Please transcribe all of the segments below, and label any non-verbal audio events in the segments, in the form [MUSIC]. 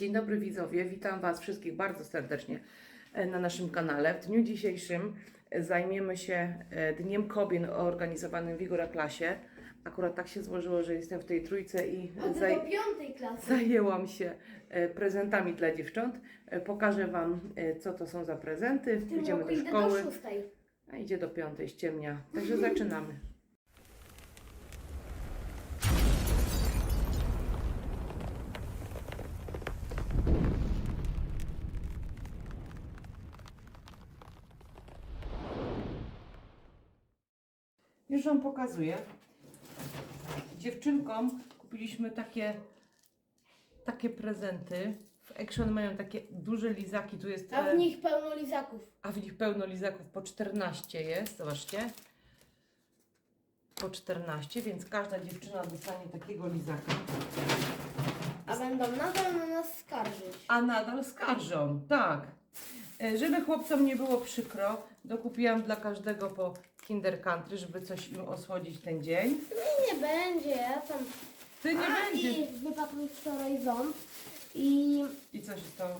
Dzień dobry widzowie, witam Was wszystkich bardzo serdecznie e, na naszym kanale. W dniu dzisiejszym e, zajmiemy się e, Dniem Kobiet organizowanym w Igora Klasie. Akurat tak się złożyło, że jestem w tej trójce i zaj zajęłam się prezentami dla dziewcząt. Pokażę Wam, co to są za prezenty. Roku do idę szkoły, do a idzie do piątej, ściemnia. Także zaczynamy. [LAUGHS] Już Wam pokazuję. Dziewczynkom kupiliśmy takie, takie prezenty. W Action mają takie duże lizaki. Tu jest, A e, w nich pełno lizaków. a w nich pełno lizaków po 14 jest. Zobaczcie. Po 14, więc każda dziewczyna dostanie takiego lizaka. A będą nadal na nas skarżyć. A nadal skarżą, tak. E, Żeby chłopcom nie było przykro, dokupiłam dla każdego po Kinder Country, żeby coś im osłodzić ten dzień. I nie będzie, ja tam... Ty nie A, będziesz. I wypadł wczoraj ząb. I, I co się stało?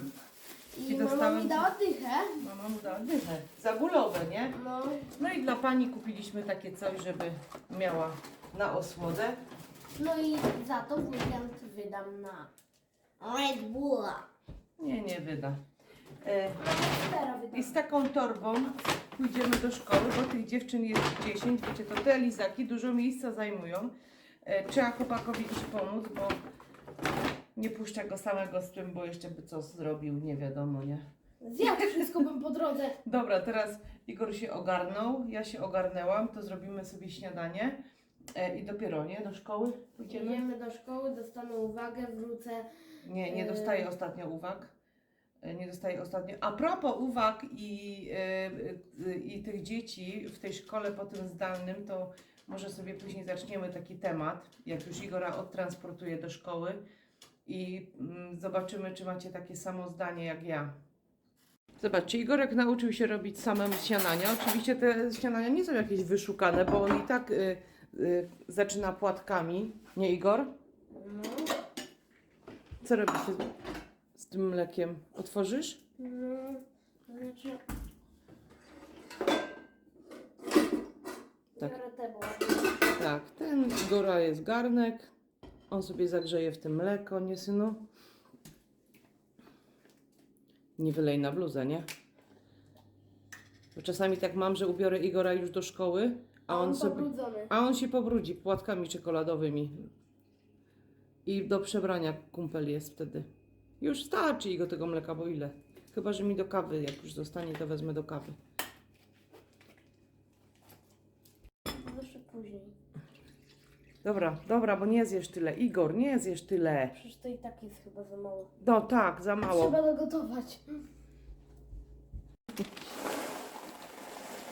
i I mama dostałem- mi dała dychę. Mama mu dała dychę. Zagulowe, nie? No. No i dla pani kupiliśmy takie coś, żeby miała na osłodę. No i za to w weekend wydam na Red Bulla. Nie, nie wyda. E. I z taką torbą pójdziemy do szkoły, bo tych dziewczyn jest 10. Wiecie, to te lizaki dużo miejsca zajmują. E, trzeba chłopakowi iść pomóc, bo nie puszczę go samego z tym, bo jeszcze by co zrobił, nie wiadomo, nie? Zjadł wszystko bym po drodze. [LAUGHS] Dobra, teraz Igor się ogarnął, ja się ogarnęłam, to zrobimy sobie śniadanie e, i dopiero, nie? Do szkoły pójdziemy? Idziemy do szkoły, dostanę uwagę, wrócę. Nie, nie E, dostaję ostatnio uwag. E, Nie dostaję ostatnio. A propos uwag i, e, e, i tych dzieci w tej szkole po tym zdalnym, to może sobie później zaczniemy taki temat, jak już Igora odtransportuję do szkoły i mm, zobaczymy, czy macie takie samo zdanie jak ja. Zobaczcie, Igorek nauczył się robić samemu śniadania. Oczywiście te śniadania nie są jakieś wyszukane, bo on i tak y, y, zaczyna płatkami. Nie, Igor? No. Co robicie tym mlekiem? Otworzysz? No. Znaczy... Tak. Biorę te, bo Tak, ten Igora jest garnek. On sobie zagrzeje w tym mleko, nie synu? Nie wylej na bluzę, nie? Bo czasami tak mam, że ubiorę Igora już do szkoły, a on, sobie, a on się pobrudzi płatkami czekoladowymi. I do przebrania kumpel jest wtedy. Już starczy jego tego mleka, bo ile? Chyba, że mi do kawy, jak już zostanie, to wezmę do kawy. Jeszcze później. Dobra, dobra, bo nie zjesz tyle. Igor, nie zjesz tyle. Przecież to i tak jest chyba za mało. No tak, za mało. Trzeba dogotować.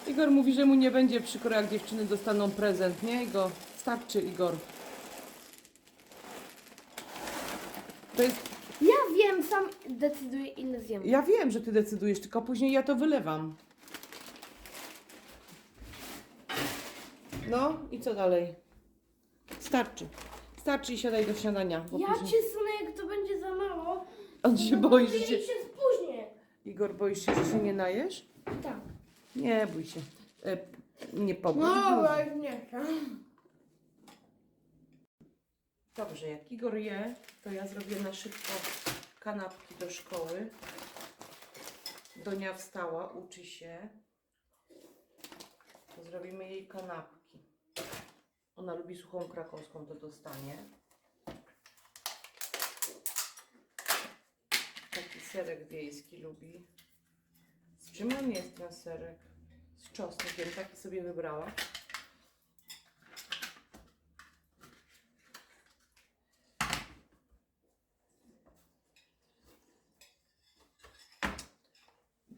Igor mówi, że mu nie będzie przykro, jak dziewczyny dostaną prezent, nie? Igor, starczy, Igor. To jest, sam decyduję ile zjem. ja wiem, że ty decydujesz, tylko później ja to wylewam. No i co dalej? Starczy. Starczy i siadaj do śniadania. Bo Ja później... cię sunę, jak to będzie za mało. On się to boi, będzie że się... się spóźnię. Igor, boisz się, że się nie najesz? Tak. Nie bój się. E, nie pobudź. No, bluzy. już nie chcę. Dobrze, jak Igor je, to ja zrobię na szybko kanapki do szkoły. Donia wstała, uczy się. Zrobimy jej kanapki. Ona lubi suchą krakowską, to dostanie. Taki serek wiejski lubi. Z czym on jest ten serek? Z czosnkiem, taki sobie wybrała.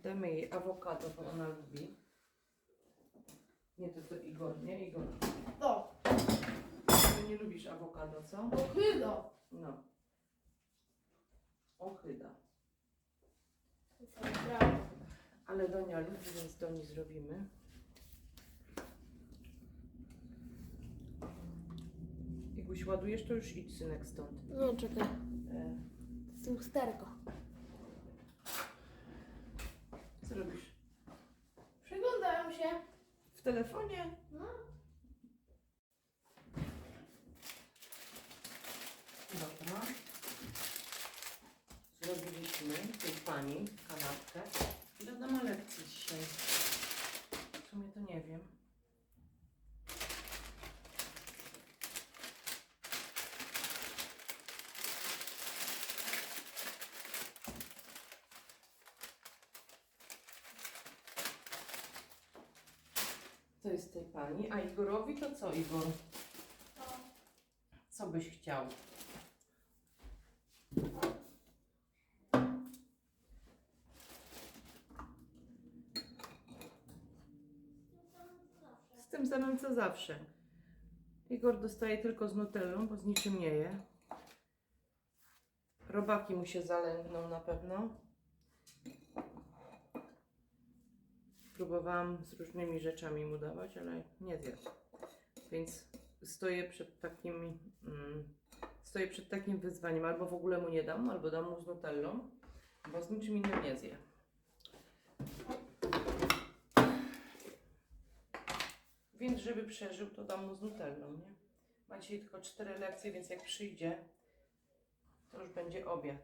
Damy jej awokado, bo ona lubi. Nie, to to Igor, nie Igor. To. Ty nie lubisz awokado, co? To chyba. No. Ochyda. Ale Donia lubi, więc Doni zrobimy. Iguś, ładujesz, to już idź synek stąd. No czekaj. E, z lusterko. Co robisz? Przyglądają się. W telefonie? No. Dobra. Zrobiliśmy tej pani kanapkę. Ile ona ma lekcji dzisiaj? W sumie to nie wiem. To jest tej pani. A Igorowi to co, Igor? Co byś chciał? Z tym samym co zawsze. Igor dostaje tylko z nutellą, bo z niczym nie je. Robaki mu się zalęgną na pewno. Próbowałam z różnymi rzeczami mu dawać, ale nie zjadł. Więc stoję przed takim, mm, stoję przed takim wyzwaniem. Albo w ogóle mu nie dam, albo dam mu z nutellą, bo z niczym innym nie zje. Więc żeby przeżył, to dam mu z nutellą, nie? Ma dzisiaj tylko cztery lekcje, więc jak przyjdzie, to już będzie obiad.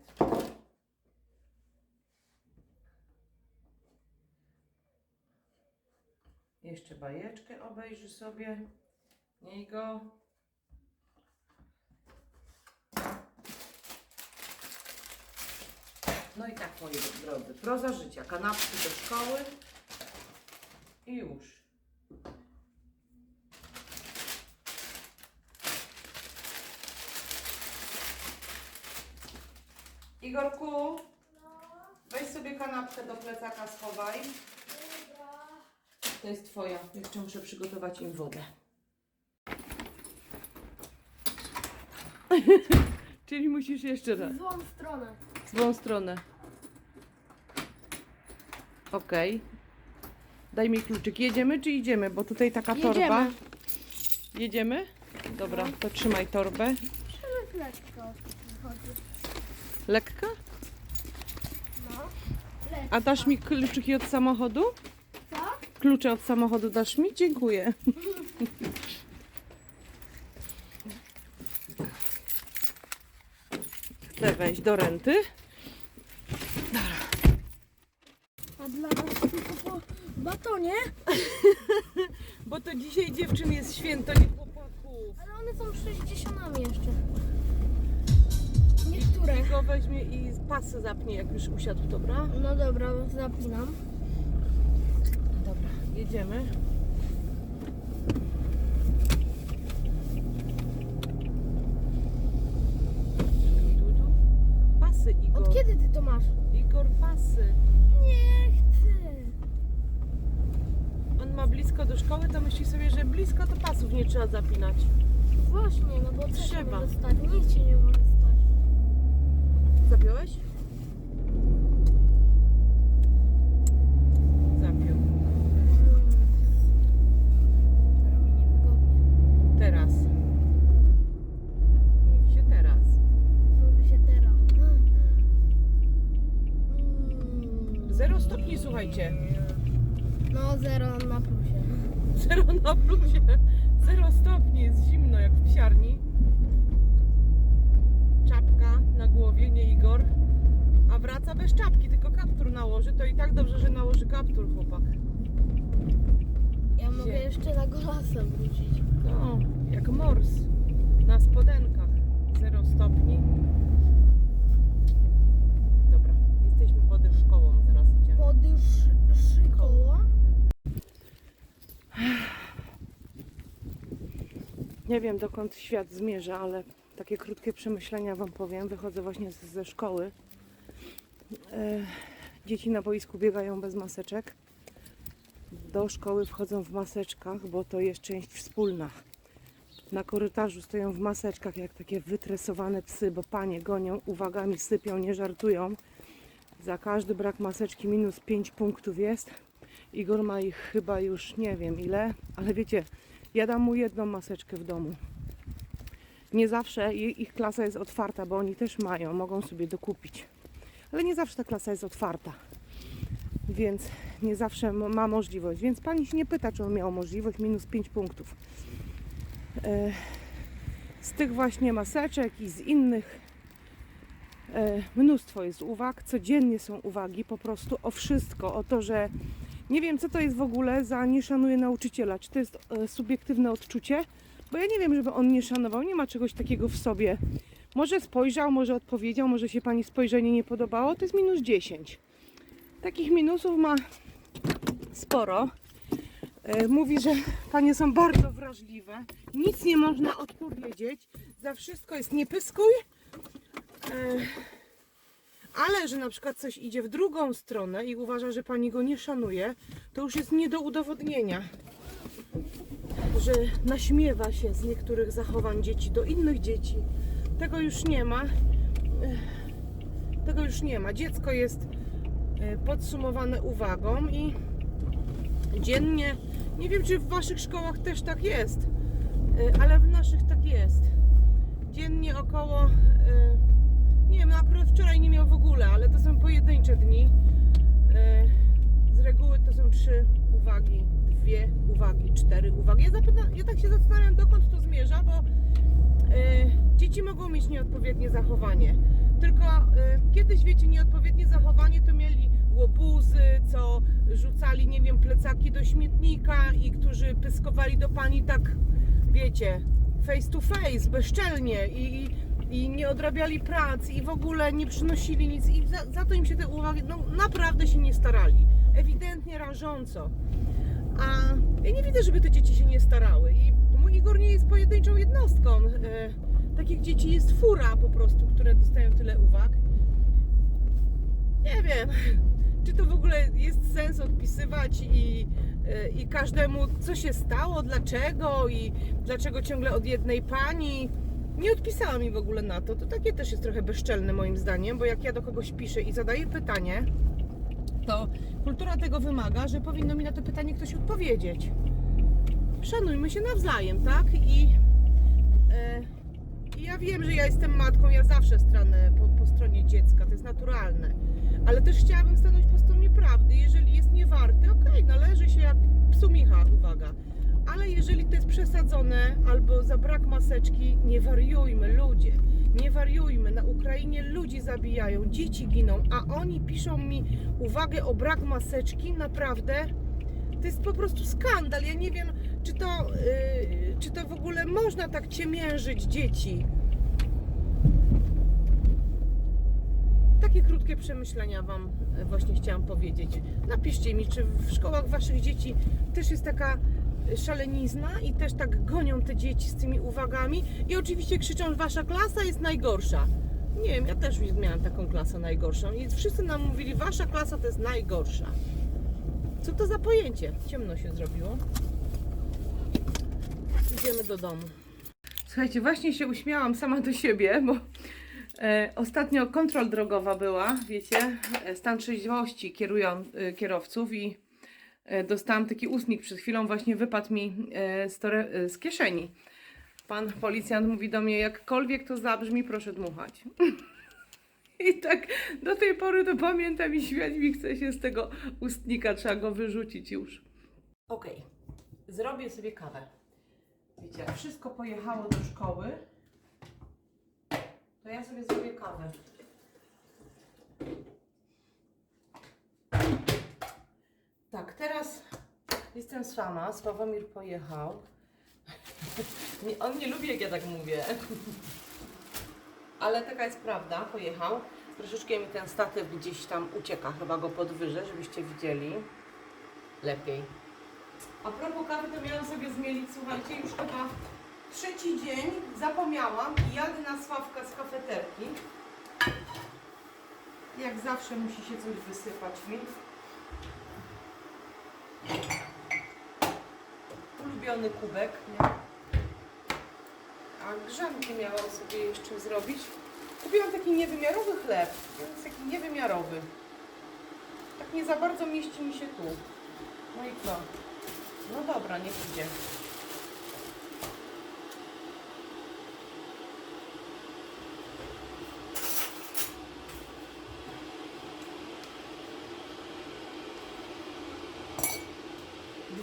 Jeszcze bajeczkę obejrzy sobie. Miej go. No i tak, moi drodzy, proza życia. Kanapki do szkoły i już. Igorku, weź sobie kanapkę do plecaka, schowaj. To jest twoja. Jeszcze muszę przygotować im wodę. [LAUGHS] Czyli musisz jeszcze raz. W złą stronę. W złą stronę. Okej. Daj mi kluczyk. Jedziemy czy idziemy? Bo tutaj taka torba. Jedziemy. Jedziemy? Dobra, to trzymaj torbę. Przemek lekko wychodzi. Lekka? No. Lekko. A dasz mi kluczyki od samochodu? Klucze od samochodu dasz mi? Dziękuję. Chcę wejść do renty. A dla nas tylko po batonie? [LAUGHS] Bo to dzisiaj dziewczyn jest święto, nie chłopaków. Ale one są 60 jeszcze. Niektóre. Go weźmie i pasy zapnie, jak już usiadł, dobra? No dobra, zapinam. Jedziemy. Dudu? Pasy, Igor. Od kiedy ty to masz? Igor, pasy. Nie chcę. On ma blisko do szkoły, to myśli sobie, że blisko to pasów nie trzeba zapinać. Właśnie, no bo Trzeba. stać? Nic się nie może stać. Zapiąłeś? Zapiął. Hmm. Teraz mi niewygodnie. Teraz. Mówi się teraz. Mówi się teraz. Mm. Zero No zero na plusie. [LAUGHS] Zero na plusie. Zero stopni, jest zimno jak w psiarni. Czapka na głowie, nie Igor. A wraca bez czapki, tylko kaptur nałoży. To i tak dobrze, że nałoży kaptur chłopak. Ja mogę Gdzie? jeszcze na golasa wrócić. No, jak mors. Na spodenkach. Zero stopni. Dobra, jesteśmy pod szkołą, zaraz idziemy. Podysz szykoło. Nie wiem dokąd świat zmierza, ale takie krótkie przemyślenia Wam powiem. Wychodzę właśnie z, ze szkoły. E, dzieci na boisku biegają bez maseczek. Do szkoły wchodzą w maseczkach, bo to jest część wspólna. Na korytarzu stoją w maseczkach jak takie wytresowane psy, bo panie gonią, uwagami sypią, nie żartują. Za każdy brak maseczki minus 5 punktów jest. Igor ma ich chyba już nie wiem ile, ale wiecie, ja dam mu jedną maseczkę w domu. Nie zawsze ich klasa jest otwarta, bo oni też mają, mogą sobie dokupić. Ale nie zawsze ta klasa jest otwarta. Więc nie zawsze ma możliwość. Więc pani się nie pyta, czy on miał możliwość minus 5 punktów. E, Z tych właśnie maseczek i z innych e, mnóstwo jest uwag. Codziennie są uwagi po prostu o wszystko. O to, że nie wiem, co to jest w ogóle za nie szanuje nauczyciela. Czy to jest e, subiektywne odczucie? Bo ja nie wiem, żeby on nie szanował. Nie ma czegoś takiego w sobie. Może spojrzał, może odpowiedział, może się pani spojrzenie nie podobało. To jest minus 10. Takich minusów ma sporo. E, Mówi, że panie są bardzo wrażliwe. Nic nie można odpowiedzieć. Za wszystko jest nie pyskuj. Ale że na przykład coś idzie w drugą stronę i uważa, że pani go nie szanuje, to już jest nie do udowodnienia. Że naśmiewa się z niektórych zachowań dzieci do innych dzieci. Tego już nie ma. Tego już nie ma. Dziecko jest e, podsumowane uwagą i dziennie, nie wiem czy w waszych szkołach też tak jest, e, ale w naszych tak jest. Dziennie około, e, nie wiem, akurat wczoraj nie miał w ogóle, ale to są pojedyncze dni. E, Z reguły to są trzy uwagi, dwie uwagi, cztery uwagi. Ja, zapytam, ja tak się zastanawiam, dokąd to zmierza, bo e, dzieci mogą mieć nieodpowiednie zachowanie. Tylko e, kiedyś, wiecie, nieodpowiednie zachowanie to mieli łobuzy, co rzucali, nie wiem, plecaki do śmietnika i którzy pyskowali do pani tak, wiecie, face to face, bezczelnie i, i, nie odrabiali prac i w ogóle nie przynosili nic i za, za to im się te uwagi, no naprawdę się nie starali. Ewidentnie rażąco. A ja nie widzę, żeby te dzieci się nie starały. I mój Igor nie jest pojedynczą jednostką. E, takich dzieci jest fura po prostu, które dostają tyle uwag. Nie wiem, [LAUGHS] czy to w ogóle jest sens odpisywać i, e, i każdemu, co się stało, dlaczego i dlaczego ciągle od jednej pani. Nie odpisała mi w ogóle na to. To takie też jest trochę bezczelne moim zdaniem, bo jak ja do kogoś piszę i zadaję pytanie, to kultura tego wymaga, że powinno mi na to pytanie ktoś odpowiedzieć. Szanujmy się nawzajem, tak? I, i ja wiem, że ja jestem matką, ja zawsze stanę po, po stronie dziecka, to jest naturalne. Ale też chciałabym stanąć po stronie prawdy. Jeżeli jest niewarty, okej, należy się jak psu Micha, uwaga. Ale jeżeli to jest przesadzone albo za brak maseczki, nie wariujmy, ludzie. Nie wariujmy. Na Ukrainie ludzi zabijają, dzieci giną, a oni piszą mi uwagę o brak maseczki. Naprawdę to jest po prostu skandal. Ja nie wiem, czy to, yy, czy to w ogóle można tak ciemiężyć dzieci. Takie krótkie przemyślenia Wam e, właśnie chciałam powiedzieć. Napiszcie mi, czy w szkołach Waszych dzieci też jest taka szalenizna i też tak gonią te dzieci z tymi uwagami i oczywiście krzyczą, Wasza klasa jest najgorsza. Nie wiem, ja też miałam taką klasę najgorszą i wszyscy nam mówili, Wasza klasa to jest najgorsza. Co to za pojęcie? Ciemno się zrobiło. Idziemy do domu. Słuchajcie, właśnie się uśmiałam sama do siebie, bo e, ostatnio kontrol drogowa była, wiecie, e, stan trzeźwości kierują, e, kierowców i dostałam taki ustnik przed chwilą, właśnie wypadł mi e, z, tore, e, z kieszeni. Pan policjant mówi do mnie, jakkolwiek to zabrzmi, proszę dmuchać. [LAUGHS] I tak do tej pory to pamiętam i śmiać mi chce się z tego ustnika, trzeba go wyrzucić już. Okej, zrobię sobie kawę. Wiecie, jak wszystko pojechało do szkoły, to ja sobie zrobię kawę. Tak, teraz jestem sama, Sławomir pojechał. On nie lubi, jak ja tak mówię. Ale taka jest prawda, pojechał. Troszeczkę mi ten statyw gdzieś tam ucieka, chyba go podwyżę, żebyście widzieli lepiej. A propos kawy, to miałam sobie zmielić, słuchajcie, już chyba trzeci dzień zapomniałam i jadę na Sławka z kafeterki. Jak zawsze musi się coś wysypać mi. Ulubiony kubek, nie? A grzanki miałam sobie jeszcze zrobić. Kupiłam taki niewymiarowy chleb. Jest taki niewymiarowy. Tak nie za bardzo mieści mi się tu. No i co? No dobra, niech idzie.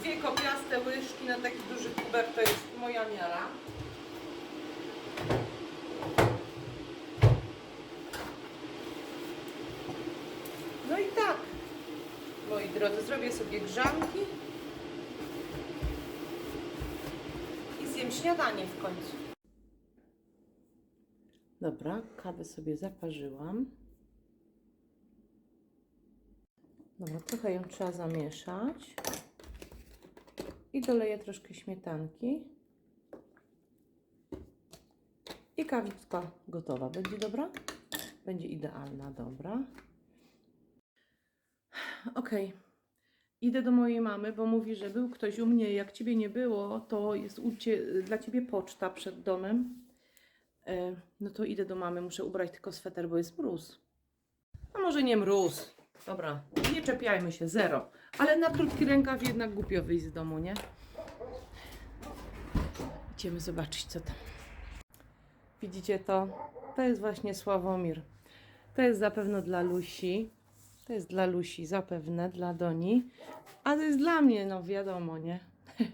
dwie kopiaste łyżki na taki duży kuber to jest moja miara. No i tak, moi drodzy, zrobię sobie grzanki i zjem śniadanie w końcu. Dobra, kawę sobie zaparzyłam. Dobra, trochę ją trzeba zamieszać. I doleję troszkę śmietanki. I kawiczka gotowa. Będzie dobra? Będzie idealna, dobra. Okej. Idę do mojej mamy, bo mówi, że był ktoś u mnie. Jak ciebie nie było, to jest cie, dla ciebie poczta przed domem. E, no to idę do mamy, muszę ubrać tylko sweter, bo jest mróz. A może nie mróz. Dobra, nie czepiajmy się, zero. Ale na krótki rękaw jednak głupio wyjść z domu, nie? Idziemy zobaczyć, co tam. Widzicie to? To jest właśnie Sławomir. To jest zapewne dla Lusi. To jest dla Lusi, zapewne, dla Doni. A to jest dla mnie, no wiadomo, nie? [LAUGHS]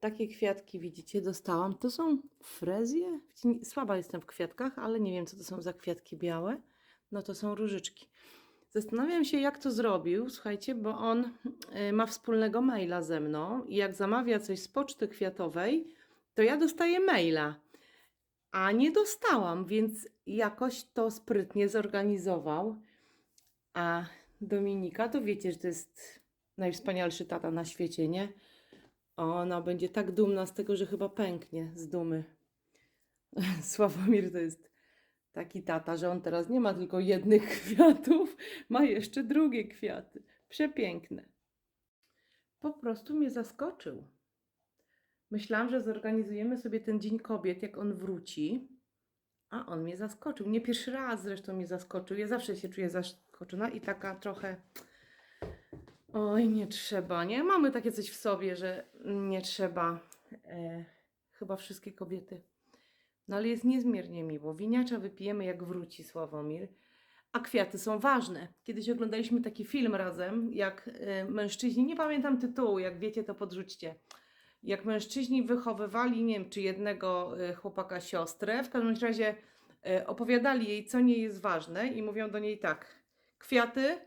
Takie kwiatki, widzicie, dostałam. To są frezje. Słaba jestem w kwiatkach, ale nie wiem, co to są za kwiatki białe. No to są różyczki. Zastanawiam się, jak to zrobił, słuchajcie, bo on y, ma wspólnego maila ze mną i jak zamawia coś z poczty kwiatowej, to ja dostaję maila, a nie dostałam, więc jakoś to sprytnie zorganizował. A Dominika, to wiecie, że to jest najwspanialszy tata na świecie, nie? Ona będzie tak dumna z tego, że chyba pęknie z dumy. [LAUGHS] Sławomir to jest taki tata, że on teraz nie ma tylko jednych [LAUGHS] kwiatów, ma jeszcze drugie kwiaty. Przepiękne. Po prostu mnie zaskoczył. Myślałam, że zorganizujemy sobie ten Dzień Kobiet, jak on wróci, a on mnie zaskoczył. Nie pierwszy raz zresztą mnie zaskoczył. Ja zawsze się czuję zaskoczona i taka trochę. Oj, nie trzeba, nie? Mamy takie coś w sobie, że nie trzeba. E, chyba wszystkie kobiety. No ale jest niezmiernie miło. Winiacza wypijemy jak wróci Sławomir. A kwiaty są ważne. Kiedyś oglądaliśmy taki film razem, jak e, mężczyźni, nie pamiętam tytułu, jak wiecie to podrzućcie. Jak mężczyźni wychowywali, nie wiem, czy jednego e, chłopaka siostrę, w każdym razie e, opowiadali jej, co nie jest ważne i mówią do niej tak, kwiaty,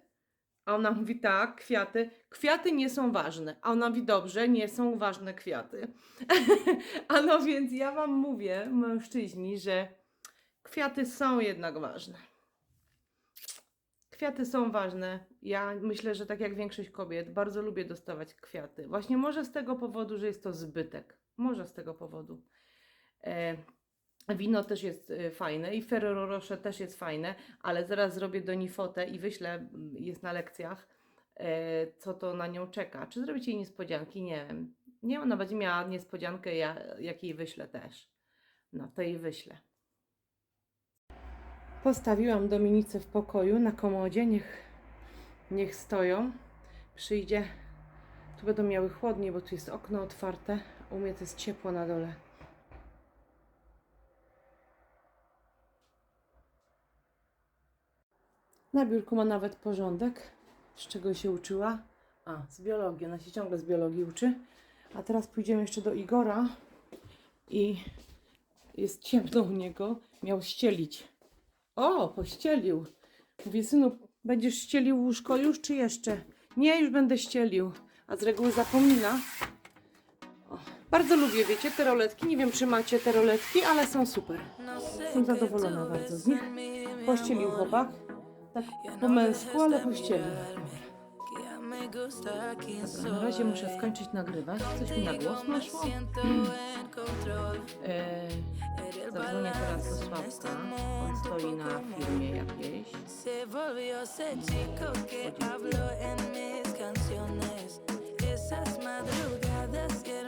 a ona mówi tak, kwiaty, kwiaty nie są ważne, a ona mówi dobrze, nie są ważne kwiaty. [LAUGHS] a no więc ja wam mówię, mężczyźni, że kwiaty są jednak ważne. Kwiaty są ważne. Ja myślę, że tak jak większość kobiet, bardzo lubię dostawać kwiaty. Właśnie może z tego powodu, że jest to zbytek. Może z tego powodu. E, wino też jest e, fajne i Ferrero Rocher też jest fajne, ale zaraz zrobię do niej fotę i wyślę, m, jest na lekcjach, e, co to na nią czeka. Czy zrobić jej niespodzianki? Nie wiem. Nie, ona będzie miała niespodziankę, ja, jak jej wyślę też. No, to jej wyślę. Postawiłam Dominice w pokoju na komodzie, niech, niech stoją. Przyjdzie, tu będą miały chłodniej, bo tu jest okno otwarte. U mnie to jest ciepło na dole. Na biurku ma nawet porządek. Z czego się uczyła? A, z biologii. Ona się ciągle z biologii uczy. A teraz pójdziemy jeszcze do Igora i jest ciemno u niego. Miał ścielić. O, pościelił. Mówię, synu, będziesz ścielił łóżko już, czy jeszcze? Nie, już będę ścielił. A z reguły zapomina. O, bardzo lubię, wiecie, te roletki. Nie wiem, czy macie te roletki, ale są super. Jestem zadowolona bardzo z nich. Pościelił chłopak tak po męsku, ale pościelnie. Na razie muszę skończyć nagrywać. Coś mi na głos naszło. Hmm. Eee, zadzwonię teraz do Sławka. On stoi na firmie jakiejś. Chodzi.